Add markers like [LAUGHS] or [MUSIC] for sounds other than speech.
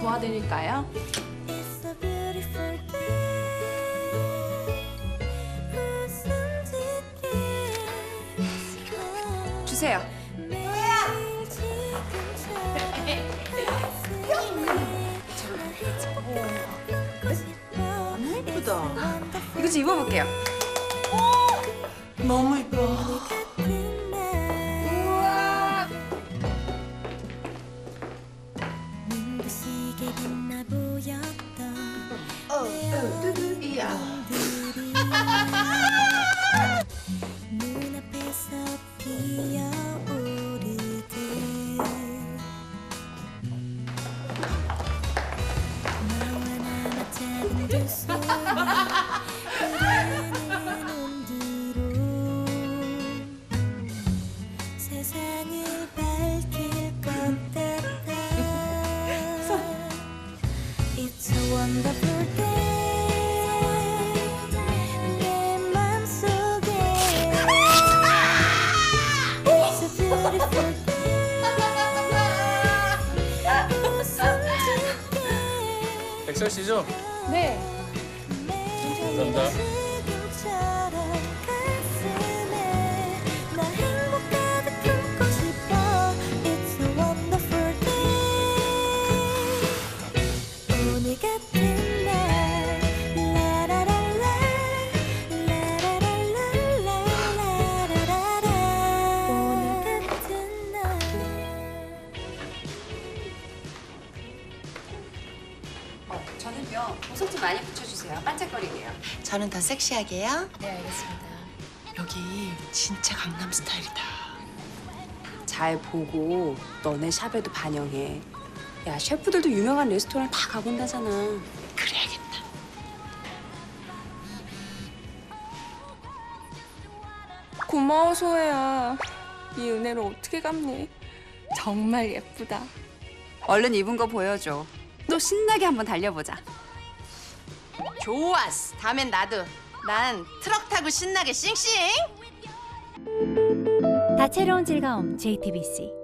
도와드릴까요? 주세요. 가슴에 예쁘다 이거 좀 입어볼게요. 너무 이뻐. 눈부시게 빛나 보였던 이야. 눈앞에 [LAUGHS] [LAUGHS] 백설 씨죠? 네. 감사합니다. 어, 저는요 보석 좀 많이 붙여주세요. 반짝거리게요. 저는 더 섹시하게요. 네 알겠습니다. 여기 진짜 강남 스타일이다. 잘 보고 너네 샵에도 반영해. 야 셰프들도 유명한 레스토랑 다 가본다잖아. 그래야겠다. 고마워 소혜야. 이 은혜를 어떻게 갚니? 정말 예쁘다. 얼른 입은 거 보여줘. 또 신나게 한번 달려보자. 좋았어. 다음엔 나도. 난 트럭 타고 신나게 싱싱. 다채로운 즐거움 JTBC